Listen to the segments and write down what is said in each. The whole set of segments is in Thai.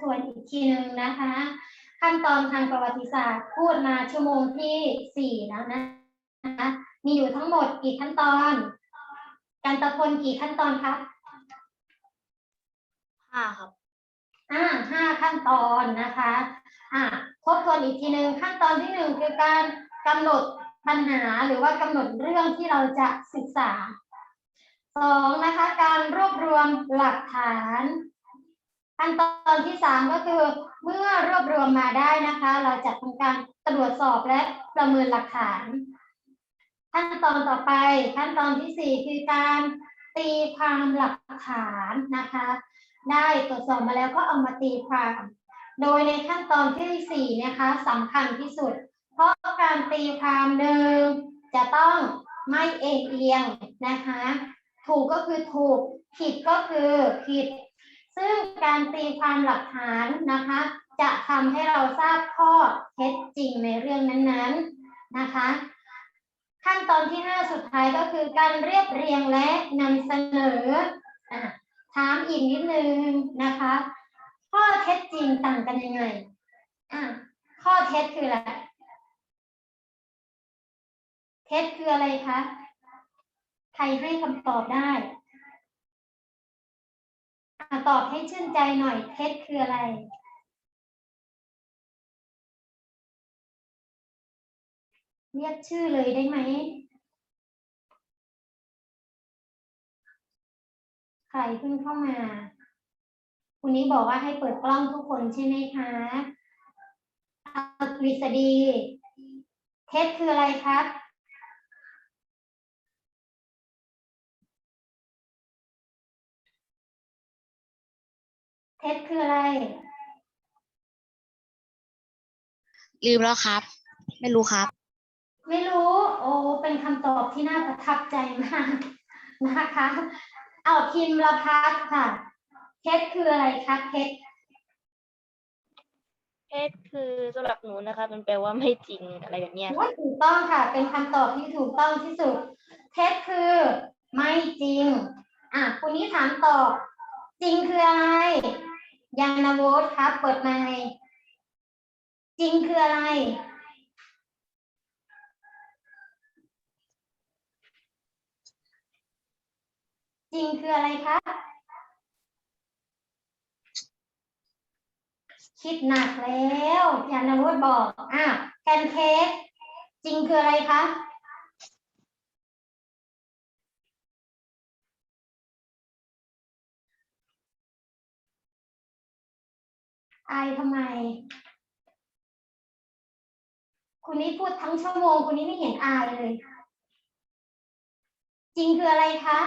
ทวนอีกทีหนึ่งนะคะ ขั้นตอนทางประวัติศาสตร์พูดมาชั่วโมงที่สี่แล้วนะคะมีอยู่ทั้งหมดกี่ขั้นตอน การตะพลกี่ขั้นตอนครับห้าครับอ่าห้าขั้นตอนนะคะอ่าทบทวนอีกทีหนึ่งขั้นตอนที่หนึ่งคือการกำหนดปัญหาหรือว่ากำหนดเรื่องที่เราจะศึกษาสองนะคะ การรวบรวมหลักฐาน ขั้นตอนที่สามก็คือเมื่อรวบรวมมาได้นะคะ เราจะทำการตรวจสอบและประเมินหลักฐาน ขั้นตอนต่อไปขั้นตอนที่สี่คือการตีความหลักฐานนะคะ ได้ตรวจสอบมาแล้วก็เอามาตีความ โดยในขั้นตอนที่สี่นะคะสำคัญที่สุด เพราะการตีความหนึ่งจะต้องไม่เอ็นเอียงนะคะ ถูกก็คือถูก ผิดก็คือผิด ซึ่งการตีความหลักฐานนะคะ จะทำให้เราทราบข้อเท็จจริงในเรื่องนั้นๆนะคะ ขั้นตอนที่ห้าสุดท้ายก็คือการเรียบเรียงและนำเสนออถามอีกนิดนึงนะคะ ข้อเท็จจริงต่างกันยังไงข้อเท็จคืออะไรเท็จคืออะไรคะใครให้คำตอบได้ ตอบให้ชื่นใจหน่อยเท็จคืออะไร เรียกชื่อเลยได้ไหม ใครเพิ่งเข้ามาคุณนี้บอกว่าให้เปิดกล้องทุกคนใช่ไหมคะอากฤษฎีเท็จคืออะไรครับ เท็จคืออะไร ลืมแล้วครับ ไม่รู้ครับ ไม่รู้ โอ้เป็นคำตอบที่น่าประทับใจมากนะคะ เอาพิมพ์ละพัฒน์ค่ะ เท็จคืออะไรคะเท็จเพศคือสำหรับหนูนะครับมันแปลว่าไม่จริงอะไรแบบเนี้ยว่าถูกต้องค่ะ เป็นคำตอบที่ถูกต้องที่สุด เท็จคือไม่จริง อะคุณนี้ถามตอบจริงคืออะไร ยานโวตครับ เปิดไมค์จริงคืออะไร จริงคืออะไรคะคิดหนักแล้วยานวุฒิบอกอะแพนเค้กจริงคืออะไรคะ อายทำไม คุณนี้พูดทั้งชั่วโมง คุณนี้ไม่เห็นอายเลย จริงคืออะไรคะ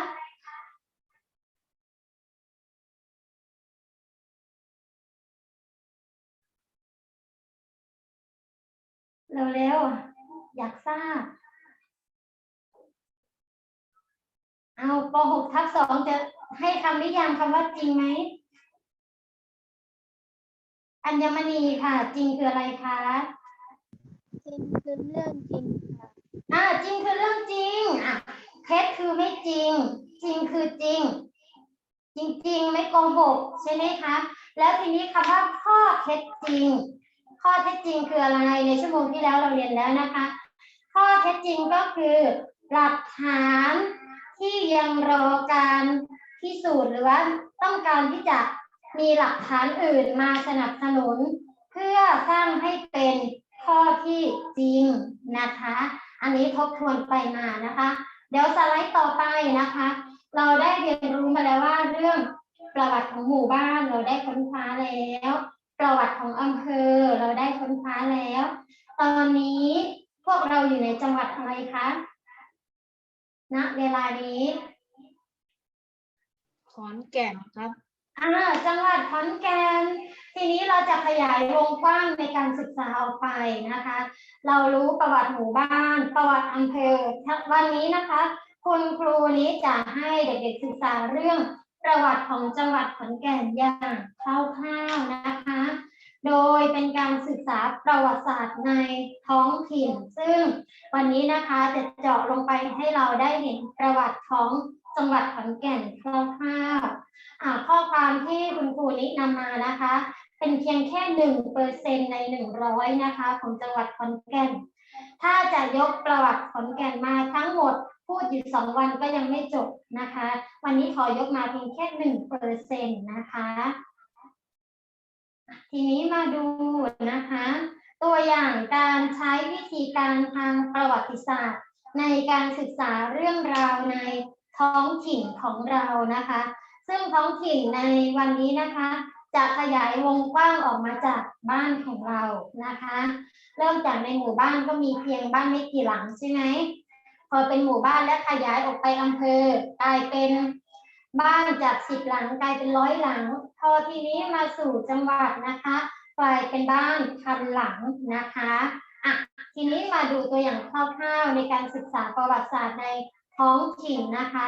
เร็วๆ อยากทราบ เอาป .6 ทับสองจะให้คำนิยามคำว่าจริงไหม อัญมณีค่ะ จริงคืออะไรคะจริงคือเรื่องจริงค่ะอ่าจริงคือเรื่องจริงอะเท็จคือไม่จริง จริงคือจริง จริง ๆ ไม่โกหกใช่ไหมคะแล้วทีนี้คำว่าข้อเท็จจริง ข้อเท็จจริงคืออะไรในชั่วโมงที่แล้วเราเรียนแล้วนะคะ ข้อเท็จจริงก็คือหลักฐานที่ยังรอการพิสูจน์หรือว่าต้องการที่จะ มีหลักฐานอื่นมาสนับสนุน เพื่อสร้างให้เป็นข้อที่จริงนะคะ อันนี้ทบทวนไปมานะคะ เดี๋ยวสไลด์ต่อไปนะคะ เราได้เรียนรู้มาแล้วว่าเรื่องประวัติของหมู่บ้านเราได้ค้นคว้าแล้ว ประวัติของอำเภอเราได้ค้นคว้าแล้ว ตอนนี้พวกเราอยู่ในจังหวัดอะไรคะณเวลานี้ขอนแก่นครับ อ่าจังหวัดขอนแก่นทีนี้เราจะขยายวงกว้างในการศึกษาออกไปนะคะ เรารู้ประวัติหมู่บ้าน ประวัติอำเภอวันนี้นะคะ คุณครูนี้จะให้เด็กๆศึกษาเรื่องประวัติของจังหวัดขอนแก่นอย่างคร่าวๆนะคะ โดยเป็นการศึกษาประวัติศาสตร์ในท้องถิ่น ซึ่งวันนี้นะคะจะเจาะลงไปให้เราได้เห็นประวัติของ จังหวัดขอนแก่นคร่าวๆข้อความที่คุณครูนินำมานะคะ เป็นเพียงแค่หนึ่งเปอร์เซ็นในหนึ่งร้อยนะคะของจังหวัดขอนแก่น ถ้าจะยกประวัติขอนแก่นมาทั้งหมดพูดอยู่สองวันก็ยังไม่จบนะคะ วันนี้ขอยกมาเพียงแค่หนึ่งเปอร์เซ็นนะคะ ทีนี้มาดูนะคะ ตัวอย่างการใช้วิธีการทางประวัติศาสตร์ ในการศึกษาเรื่องราวใน ท้องถิ่นของเรานะคะ ซึ่งท้องถิ่นในวันนี้นะคะ จะขยายวงกว้างออกมาจากบ้านของเรานะคะ เริ่มจากในหมู่บ้านก็มีเพียงบ้านไม่กี่หลังใช่ไหมพอเป็นหมู่บ้านและขยายออกไปอำเภอกลายเป็นบ้านจากสิบหลังกลายเป็นร้อยหลัง พอทีนี้มาสู่จังหวัดนะคะกลายเป็นบ้านพันหลังนะคะอะทีนี้มาดูตัวอย่างคร่าวๆในการศึกษาประวัติศาสตร์ใน ท้องถิ่นนะคะ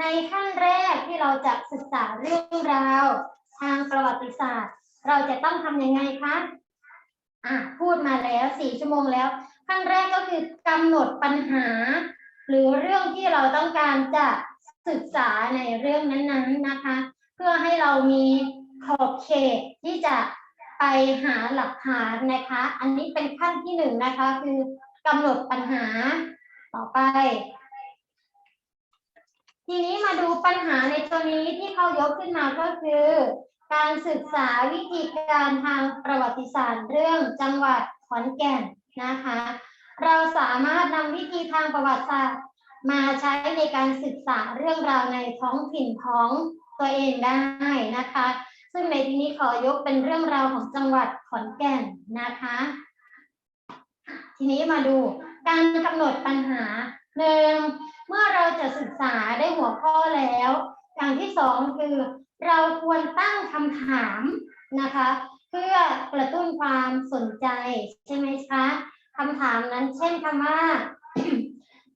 ในขั้นแรกที่เราจะศึกษาเรื่องราว ทางประวัติศาสตร์ เราจะต้องทำยังไงคะอะพูดมาแล้วสี่ชั่วโมงแล้ว ขั้นแรกก็คือกำหนดปัญหา หรือเรื่องที่เราต้องการจะศึกษาในเรื่องนั้นๆนะคะ เพื่อให้เรามีขอบเขตที่จะไปหาหลักฐานนะคะ อันนี้เป็นขั้นที่หนึ่งนะคะ คือกำหนดปัญหาต่อไป ทีนี้มาดูปัญหาในตัวนี้ที่เขายกขึ้นมาก็คือ การศึกษาวิธีการทางประวัติศาสตร์เรื่องจังหวัดขอนแก่นนะคะ เราสามารถนำวิธีทางประวัติศาสตร์ มาใช้ในการศึกษาเรื่องราวในท้องถิ่นของตัวเองได้นะคะ ซึ่งในที่นี้ขอยกเป็นเรื่องราวของจังหวัดขอนแก่นนะคะ ทีนี้มาดูการกำหนดปัญหาหนึ่ง เมื่อเราจะศึกษาได้หัวข้อแล้ว อย่างที่สองคือเราควรตั้งคำถามนะคะ เพื่อกระตุ้นความสนใจใช่ไหมคะคำถามนั้นเช่นคำว่า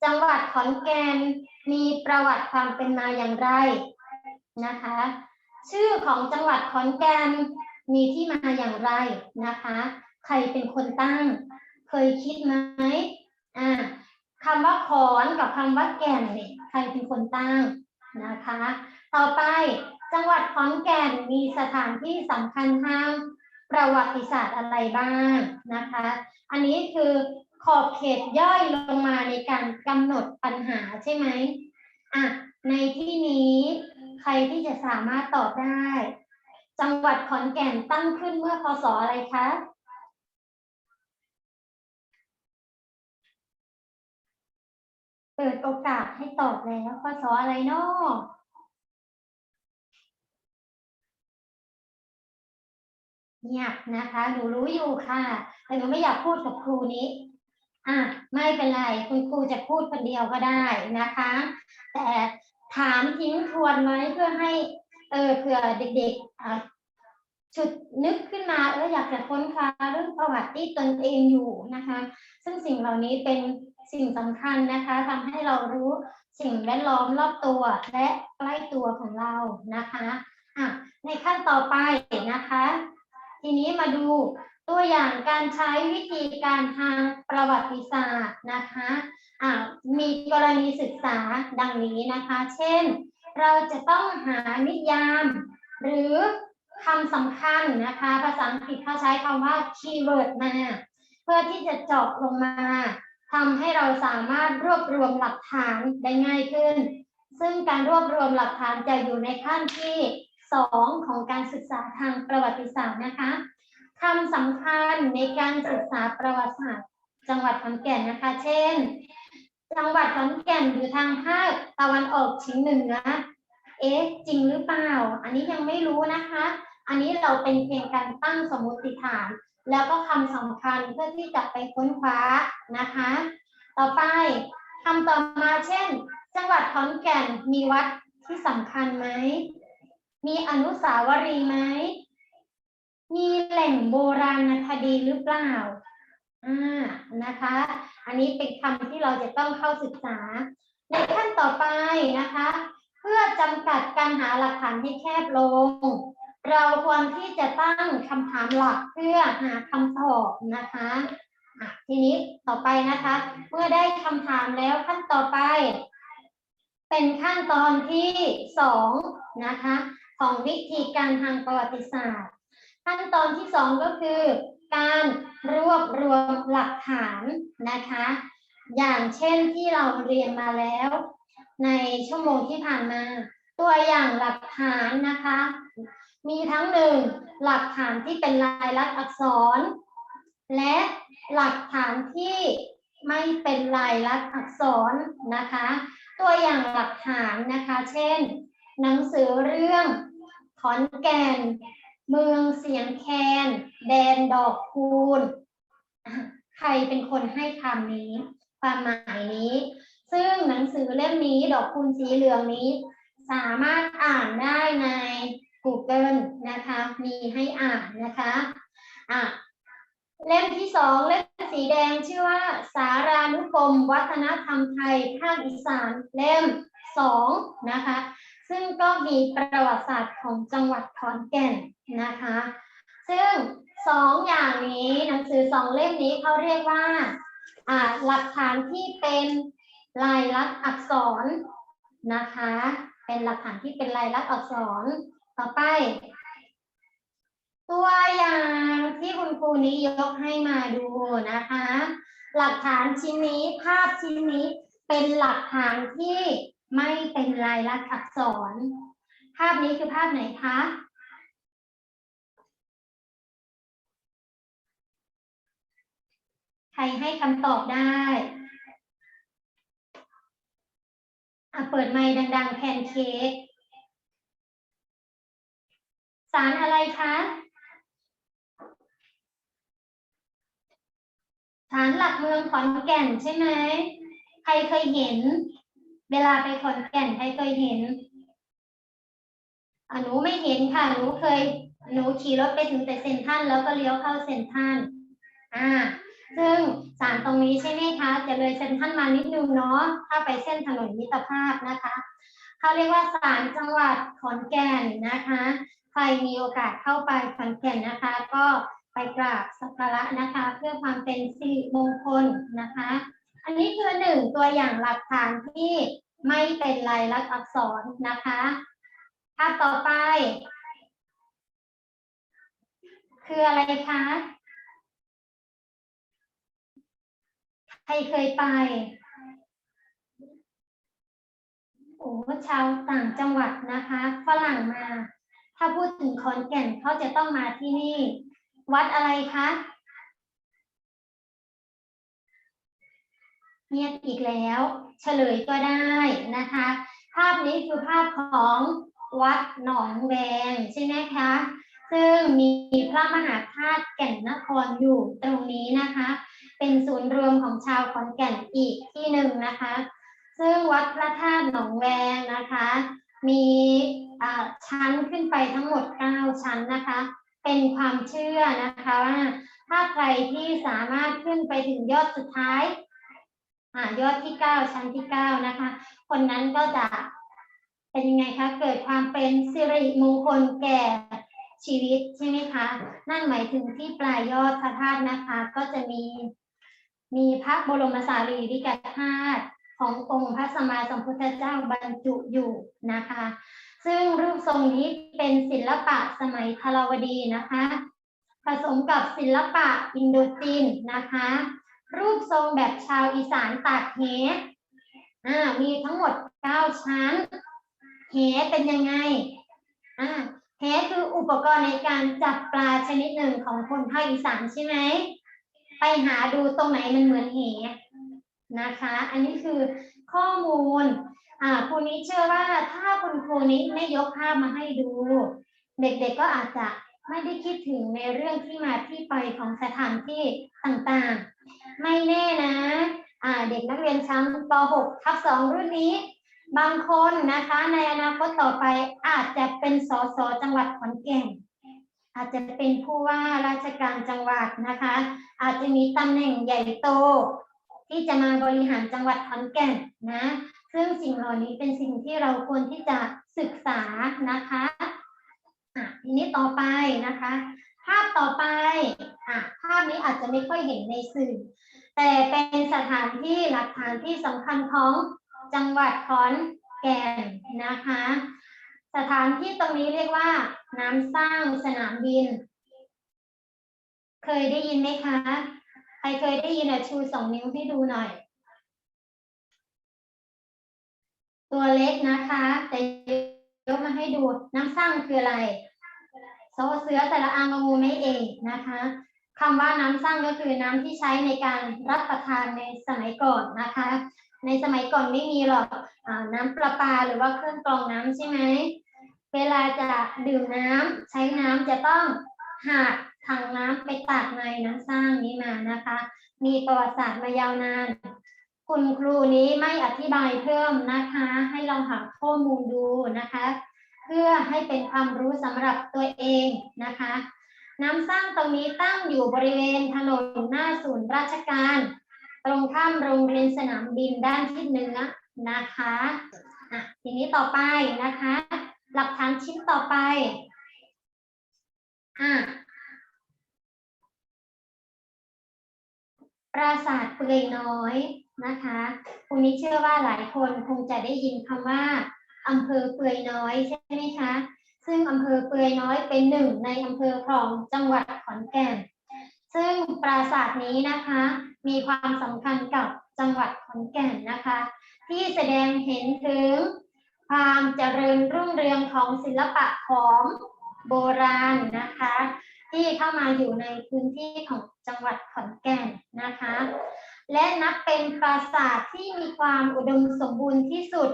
จังหวัดขอนแก่นมีประวัติความเป็นมาอย่างไรนะคะ ชื่อของจังหวัดขอนแก่นมีที่มาอย่างไรนะคะ ใครเป็นคนตั้ง เคยคิดไหมอ่า คำว่าขอนกับคำว่าแก่นเนี่ยใครเป็นคนตั้งนะคะ ต่อไปจังหวัดขอนแก่นมีสถานที่สำคัญทางประวัติศาสตร์อะไรบ้างนะคะ อันนี้คือขอบเขตย่อยลงมาในการกำหนดปัญหาใช่ไหมอะในที่นี้ใครที่จะสามารถตอบได้ จังหวัดขอนแก่นตั้งขึ้นเมื่อพศอะไรคะ เปิดโอกาสให้ตอบแล้วพศอะไรเนาะเงียบนะคะหนูรู้อยู่ค่ะ แต่หนูไม่อยากพูดกับครูนี้ อะ ไม่เป็นไร คุณครูจะพูดคนเดียวก็ได้นะคะ แต่ถามทิ้งทวนไว้เพื่อให้ เออเผื่อเด็กๆอะฉุดนึกขึ้นมาเอออยากจะค้นคว้าเรื่องประวัติที่ตนเองอยู่นะคะ ซึ่งสิ่งเหล่านี้เป็น สิ่งสำคัญนะคะทำให้เรารู้สิ่งแวดล้อมรอบตัวและใกล้ตัวของเรานะคะอะในขั้นต่อไปนะคะ ทีนี้มาดูตัวอย่างการใช้วิธีการทางประวัติศาสตร์นะคะอะมีกรณีศึกษาดังนี้นะคะ เช่น เราจะต้องหานิยาม หรือคำสำคัญนะคะ ภาษาอังกฤษเขาใช้คำว่า keyword มา เพื่อที่จะเจาะลงมา ทำให้เราสามารถรวบรวมหลักฐานได้ง่ายขึ้น ซึ่งการรวบรวมหลักฐานจะอยู่ในขั้นที่สองของการศึกษาทางประวัติศาสตร์นะคะคำสำคัญในการศึกษาประวัติศาสตร์ จังหวัดขอนแก่นนะคะ เช่น จังหวัดขอนแก่นอยู่ทางภาคตะวันออกเฉียงเหนือ เอ๊ะจริงหรือเปล่า อันนี้ยังไม่รู้นะคะ อันนี้เราเป็นเพียงการตั้งสมมติฐาน แล้วก็คำสำคัญเพื่อที่จะไปค้นคว้านะคะ ต่อไปคำต่อมาเช่น จังหวัดขอนแก่นมีวัดที่สำคัญไหม มีอนุสาวรีย์ไหม มีแหล่งโบราณคดีหรือเปล่าอ่านะคะ อันนี้เป็นคำที่เราจะต้องเข้าศึกษา ในขั้นต่อไปนะคะ เพื่อจำกัดการหาหลักฐานให้แคบลง เราควรที่จะตั้งคำถามหลักเพื่อหาคำตอบนะคะทีนี้ต่อไปนะคะ เมื่อได้คำถามแล้วขั้นต่อไป เป็นขั้นตอนที่สองนะคะของวิธีการทางประวัติศาสตร์ ขั้นตอนที่สองก็คือ การรวบรวมหลักฐานนะคะ อย่างเช่นที่เราเรียนมาแล้ว ในชั่วโมงที่ผ่านมา ตัวอย่างหลักฐานนะคะ มีทั้งหนึ่งหลักฐานที่เป็นลายลักษณ์อักษร และหลักฐานที่ไม่เป็นลายลักษณ์อักษรนะคะ ตัวอย่างหลักฐานนะคะ เช่น หนังสือเรื่องขอนแก่น เมืองเสียงแคน แดนดอกคูณ ใครเป็นคนให้คำนี้ ความหมายนี้ ซึ่งหนังสือเล่มนี้ดอกคูณสีเหลืองนี้ สามารถอ่านได้ใน Google นะคะ มีให้อ่านนะคะอะเล่มที่สองเล่มสีแดงชื่อว่า สารานุกรม วัฒนธรรมไทยภาคอีสานเล่มสองนะคะ ซึ่งก็มีประวัติศาสตร์ของจังหวัดขอนแก่นนะคะ ซึ่งสองอย่างนี้หนังสือสองเล่มนี้เขาเรียกว่าอ่าหลักฐานที่เป็นลายลักษณ์อักษรนะคะ เป็นหลักฐานที่เป็นลายลักษณ์อักษร ต่อไป ตัวอย่างที่คุณครูนี้ยกให้มาดูนะคะ หลักฐานชิ้นนี้ภาพชิ้นนี้เป็นหลักฐานที่ไม่เป็นลายลักษณ์อักษร ภาพนี้คือภาพไหนคะใครให้คำตอบได้อะเปิดไมค์ดัง ๆ แพนเค้การอะไรคะสารหลักเมืองขอนแก่นใช่ไหม ใครเคยเห็น เวลาไปขอนแก่นใครเคยเห็นอหนูไม่เห็นค่ะ หนูเคย หนูขี่รถไปถึงแต่เซ็นทรัลแล้วก็เลี้ยวเข้าเซ็นทรัลอ่า ซึ่งสารตรงนี้ใช่ไหมคะ จะเลยเซ็นทรัลมานิดนึงเนาะ ถ้าไปเส้นถนนมิตรภาพนะคะ เขาเรียกว่าศาลจังหวัดขอนแก่นนะคะ รมีโอกาสเข้าไปขอนแก่นนะคะ ก็ไปกราบสักการะนะคะ เพื่อความเป็นสิริมงคลนะคะ อันนี้คือหนึ่งตัวอย่างหลักฐานที่ไม่เป็นลายลักษณ์อักษรนะคะภาพต่อไป คืออะไรคะใครเคยไปโอ้ชาวต่างจังหวัดนะคะฝรั่งมา ถ้าพูดถึงขอนแก่นเขาจะต้องมาที่นี่ วัดอะไรคะเงียบอีกแล้ว เฉลยก็ได้นะคะ ภาพนี้คือภาพของวัดหนองแวงใช่ไหมคะ ซึ่งมีพระมหาธาตุแก่นนครอยู่ตรงนี้นะคะ เป็นศูนย์รวมของชาวขอนแก่นอีกที่หนึ่งนะคะ ซึ่งวัดพระธาตุหนองแวงนะคะ มีชั้นขึ้นไปทั้งหมด 9 ชั้นนะคะ เป็นความเชื่อนะคะว่า ถ้าใครที่สามารถขึ้นไปถึงยอดสุดท้ายอยอดที่ 9 ชั้นที่ 9 นะคะ คนนั้นก็จะเป็นยังไงคะ เกิดความเป็นสิริมงคลแก่ชีวิตใช่ไหมคะ นั่นหมายถึงที่ปลายยอดพระธาตุนะคะ ก็จะมีมีพระบรมสารีริกธาตุ ขององค์พระสัมมาสัมพุทธเจ้าบรรจุอยู่นะคะ ซึ่งรูปทรงนี้เป็นศิลปะสมัยทรวดีนะคะ ผสมกับศิลปะอินโดจีนนะคะ รูปทรงแบบชาวอีสานตากแหอ่ามีทั้งหมด 9 ชั้นแหเป็นยังไงอ่าแหคืออุปกรณ์ในการจับปลาชนิดหนึ่งของคนภาคอีสานใช่ไหม ไปหาดูตรงไหนมันเหมือนเห นะคะ อันนี้คือข้อมูลอ่าครูนี้เชื่อว่าถ้าคุณครูนี้ไม่ยกภาพมาให้ดู เด็กๆก็อาจจะไม่ได้คิดถึงในเรื่องที่มาที่ไปของสถานที่ต่างๆ ไม่แน่นะอ่าเด็กนักเรียนชั้นป .6 ทับ2รุ่นนี้ บางคนนะคะในอนาคตต่อไปอาจจะเป็นสสจังหวัดขอนแก่นอาจจะเป็นผู้ว่าราชการจังหวัดนะคะ อาจจะมีตำแหน่งใหญ่โต ที่จะมาบริหารจังหวัดขอนแก่นนะ ซึ่งสิ่งเหล่านี้เป็นสิ่งที่เราควรที่จะศึกษานะคะอะทีนี้ต่อไปนะคะ ภาพต่อไปอะภาพนี้อาจจะไม่ค่อยเห็นในสื่อ แต่เป็นสถานที่หลักฐานที่สำคัญของจังหวัดขอนแก่นนะคะ สถานที่ตรงนี้เรียกว่า น้ำสร้างสนามบิน เคยได้ยินไหมคะ ใครเคยได้ยินอะชูสองนิ้วให้ดูหน่อย ตัวเล็กนะคะ แต่ยกมาให้ดูน้ำสร้างคืออะไรโซเสือแต่ละอังงูไม่เอกนะคะคำว่าน้ำสร้างก็คือน้ำที่ใช้ในการรับประทานในสมัยก่อนนะคะ ในสมัยก่อนไม่มีหรอกอน้ำประปาหรือว่าเครื่องกรองน้ำใช่ไหมเวลาจะดื่มน้ำใช้น้ำจะต้องหาก ถังน้ำไปตักในน้ำสร้างนี้มานะคะ มีประวัติศาสตร์มายาวนาน คุณครูนี้ไม่อธิบายเพิ่มนะคะ ให้ลองหาข้อมูลดูนะคะ เพื่อให้เป็นความรู้สำหรับตัวเองนะคะ น้ำสร้างตรงนี้ตั้งอยู่บริเวณถนนหน้าศูนย์ราชการ ตรงข้ามโรงเรียนสนามบินด้านทิศเหนือนะคะอะทีนี้ต่อไปนะคะ หลักฐานชิ้นต่อไปอะ ราสาทเปื่อยน้อยนะคะคุณนี้เชื่อว่าหลายคนคงจะได้ยินคำว่าอำเภอเปื่อยน้อยใช่ไหมคะ ซึ่งอำเภอเปื่อยน้อยเป็นหนึ่งในอำเภอของจังหวัดขอนแก่น ซึ่งปราสาทนี้นะคะ มีความสำคัญกับจังหวัดขอนแก่นนะคะ ที่แสดงเห็นถึงความเจริญรุ่งเรืองของศิลปะของโบราณนะคะ ที่เข้ามาอยู่ในพื้นที่ของจังหวัดขอนแก่นนะคะ และนับเป็นปราสาทที่มีความอุดมสมบูรณ์ที่สุด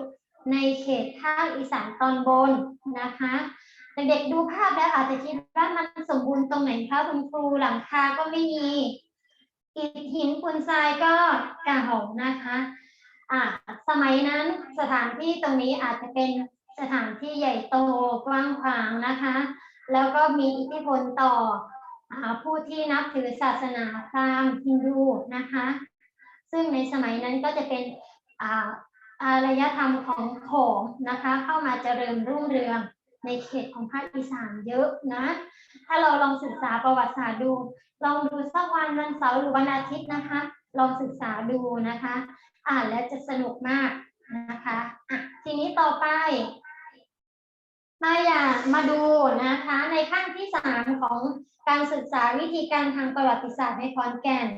ในเขตภาคอีสานตอนบนนะคะเด็กๆดูภาพแล้วอาจจะคิดว่ามันสมบูรณ์ตรงไหนคะคุณครูหลังคาก็ไม่มีอิฐหินปูนทรายก็เก่านะคะอ่าสมัยนั้นสถานที่ตรงนี้อาจจะเป็นสถานที่ใหญ่โตกว้างขวางนะคะ แล้วก็มีอิทธิพลต่ออผู้ที่นับถือศาสนาพราหมณ์ฮินดูนะคะ ซึ่งในสมัยนั้นก็จะเป็นอาอารยธรรมของโขงนะคะ เข้ามาเจริญรุ่งเรืองในเขตของภาคอีสานเยอะนะ ถ้าเราลองศึกษาประวัติศาสตร์ดู ลองดูสักวันวันเสาร์หรือวันอาทิตย์นะคะ ลองศึกษาดูนะคะ อ่านแล้วจะสนุกมากนะคะอะทีนี้ต่อไป มาอยามาดูนะคะในขั้นที่สามของการศึกษาวิธีการทางประวัติศาสตร์ในขอนแก่น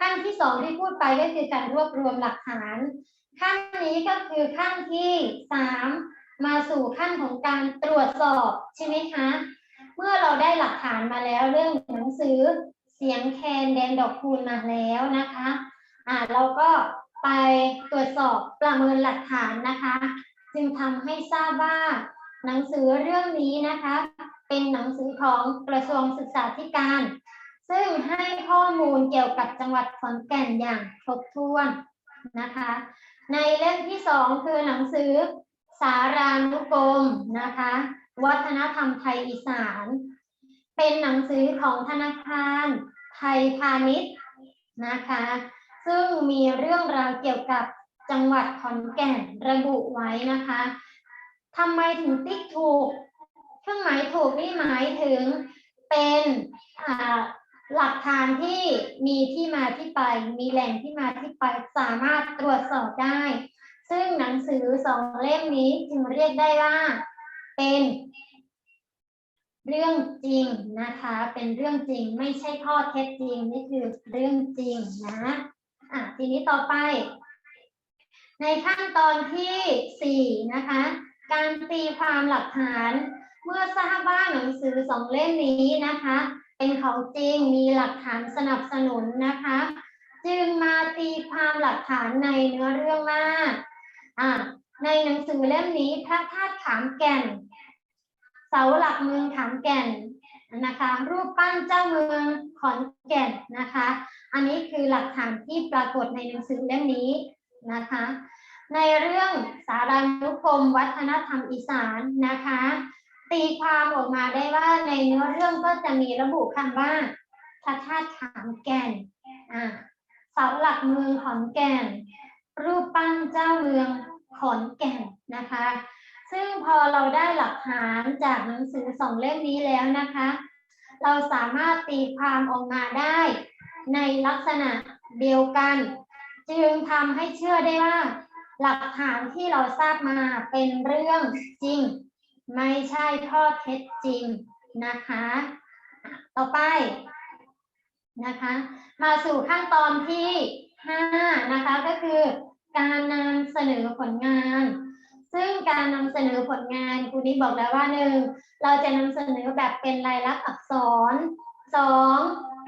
ขั้นที่สองที่พูดไปก็คือการรวบรวมหลักฐาน ขั้นนี้ก็คือขั้นที่สามมาสู่ขั้นของการตรวจสอบใช่ไหมคะ เมื่อเราได้หลักฐานมาแล้วเรื่องหนังสือเสียงแคนแดนดอกคูณมาแล้วนะคะอ่าเราก็ไปตรวจสอบประเมินหลักฐานนะคะ จึงทำให้ทราบว่า หนังสือเรื่องนี้นะคะ เป็นหนังสือของกระทรวงศึกษาธิการ ซึ่งให้ข้อมูลเกี่ยวกับจังหวัดขอนแก่นอย่างครบถ้วนนะคะ ในเล่มที่สองคือหนังสือสารานุกรมนะคะ วัฒนธรรมไทยอีสาน เป็นหนังสือของธนาคารไทยพาณิชย์นะคะ ซึ่งมีเรื่องราวเกี่ยวกับจังหวัดขอนแก่นระบุไว้นะคะ ทำไมถึงติ๊กถูก เครื่องหมายถูกนี่หมายถึงเป็นหลักฐานที่มีที่มาที่ไป มีแหล่งที่มาที่ไปสามารถตรวจสอบได้ ซึ่งหนังสือสองเล่มนี้จึงเรียกได้ว่า เป็นเรื่องจริงนะคะ เป็นเรื่องจริงไม่ใช่ข้อเท็จจริงนี่คือเรื่องจริงนะอะทีนี้ต่อไป ในขั้นตอนที่สี่นะคะ การตีความหลักฐาน เมื่อทราบว่าหนังสือสองเล่มนี้นะคะ เป็นของจริงมีหลักฐานสนับสนุนนะคะ จึงมาตีความหลักฐานในเนื้อเรื่องว่าอ่าในหนังสือเล่มนี้พระธาตุขามแก่น เสาหลักเมืองขามแก่นนะคะ รูปปั้นเจ้าเมืองขอนแก่นนะคะ อันนี้คือหลักฐานที่ปรากฏในหนังสือเล่มนี้นะคะ ในเรื่องสารานุกรมวัฒนธรรมอีสานนะคะ ตีความออกมาได้ว่าในเนื้อเรื่องก็จะมีระบุคำว่าพระธาตุขามแก่นเสาหลักเมืองขอนแก่น รูปปั้นเจ้าเมืองขอนแก่นนะคะ ซึ่งพอเราได้หลักฐานจากหนังสือสองเล่มนี้แล้วนะคะ เราสามารถตีความออกมาได้ในลักษณะเดียวกัน จึงทำให้เชื่อได้ว่า หลักฐานที่เราทราบมาเป็นเรื่องจริง ไม่ใช่ข้อเท็จจริงนะคะ ต่อไปนะคะ มาสู่ขั้นตอนที่ห้านะคะก็คือการนำเสนอผลงาน ซึ่งการนำเสนอผลงานครูนี้บอกแล้วว่าหนึ่งเราจะนำเสนอแบบเป็นลายลักษณ์อักษรสอง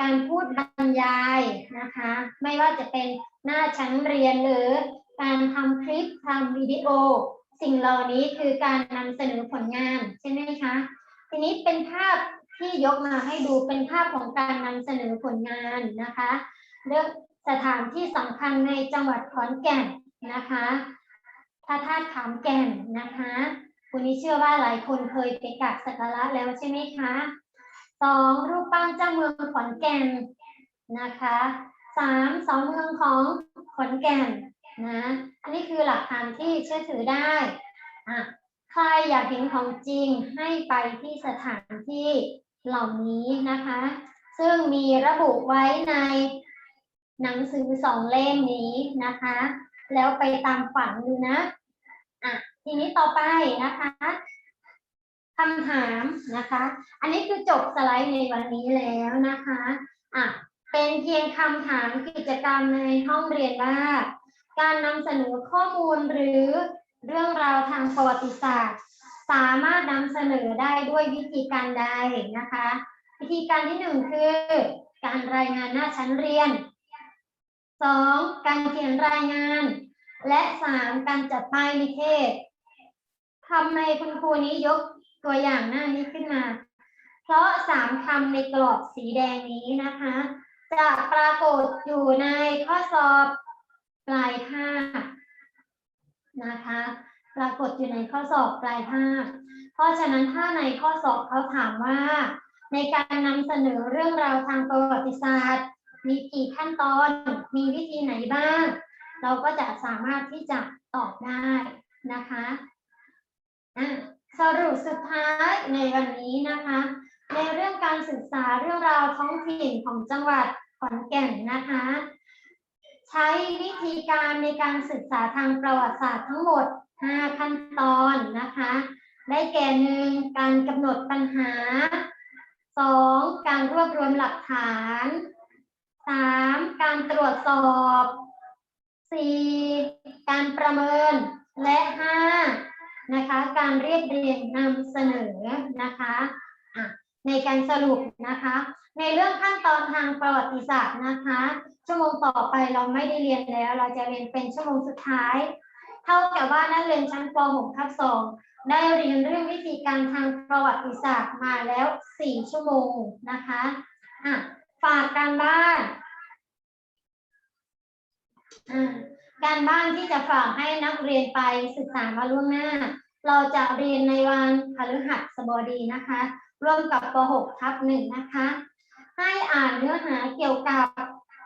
การพูดบรรยายนะคะ ไม่ว่าจะเป็นหน้าชั้นเรียนหรือ การทำคลิปทำวิดีโอ สิ่งเหล่านี้คือการนำเสนอผลงานใช่ไหมคะ ทีนี้เป็นภาพที่ยกมาให้ดูเป็นภาพของการนำเสนอผลงานนะคะเรื่องสถานที่สำคัญในจังหวัดขอนแก่นนะคะพระธาตุขามแก่นนะคะคุณนี้เชื่อว่าหลายคนเคยไปกราบสักการะแล้วใช่ไหมคะสองรูปปั้นเจ้าเมืองขอนแก่นนะคะสามสองเมืองของขอนแก่น นะ อันนี้คือหลักฐานที่เชื่อถือได้อะใครอยากเห็นของจริงให้ไปที่สถานที่เหล่านี้นะคะ ซึ่งมีระบุไว้ในหนังสือสองเล่มนี้นะคะ แล้วไปตามฝันดูนะอะทีนี้ต่อไปนะคะคำถามนะคะ อันนี้คือจบสไลด์ในวันนี้แล้วนะคะอะเป็นเพียงคำถามกิจกรรมในห้องเรียนว่า การนำเสนอข้อมูลหรือเรื่องราวทางประวัติศาสตร์ สามารถนำเสนอได้ด้วยวิธีการใดนะคะ วิธีการที่หนึ่งคือ การรายงานหน้าชั้นเรียนสองการเขียนรายงาน และสามการจัดป้ายนิเทศทำไมคุณครูนี้ยกตัวอย่างหน้านี้ขึ้นมา เพราะสามคำในกรอบสีแดงนี้นะคะ จะปรากฏอยู่ในข้อสอบ ปลายภาคนะคะ ปรากฏอยู่ในข้อสอบปลายภาค เพราะฉะนั้นถ้าในข้อสอบเขาถามว่า ในการนำเสนอเรื่องราวทางประวัติศาสตร์ มีกี่ขั้นตอน มีวิธีไหนบ้าง เราก็จะสามารถที่จะตอบได้นะคะอะสรุปสุดท้ายในวันนี้นะคะ ในเรื่องการศึกษาเรื่องราวท้องถิ่นของจังหวัดขอนแก่นนะคะ ใช้วิธีการในการศึกษาทางประวัติศาสตร์ทั้งหมด 5 ขั้นตอนนะคะ ได้แก่หนึ่งการกำหนดปัญหา 2. การรวบรวมหลักฐาน 3. การตรวจสอบ 4. การประเมิน และ 5. นะคะ การเรียบเรียงนำเสนอนะคะอะ ในการสรุปนะคะ ในเรื่องขั้นตอนทางประวัติศาสตร์นะคะ ชั่วโมงต่อไปเราไม่ได้เรียนแล้ว เราจะเรียนเป็นชั่วโมงสุดท้าย เท่ากับว่านักเรียนชั้นป .6 ทับ2ได้เรียนเรื่องวิธีการทางประวัติศาสตร์มาแล้ว 4 ชั่วโมงนะคะอะฝากการบ้านอะการบ้านที่จะฝากให้นักเรียนไปศึกษามาล่วงหน้า เราจะเรียนในวันพฤหัสบดีนะคะ ร่วมกับป .6 ทับหนึ่งนะคะ ให้อ่านเนื้อหาเกี่ยวกับ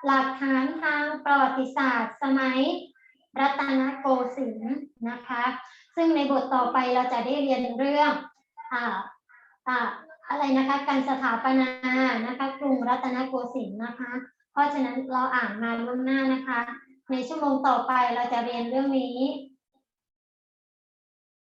หลักฐานทางประวัติศาสตร์ สมัยรัตนโกสินทร์นะคะ ซึ่งในบทต่อไปเราจะได้เรียนเรื่องอ่าอ่าอะไรนะคะการสถาปนานะคะกรุงรัตนโกสินทร์นะคะ เพราะฉะนั้นเราอ่านมาล่วงหน้านะคะ ในชั่วโมงต่อไปเราจะเรียนเรื่องนี้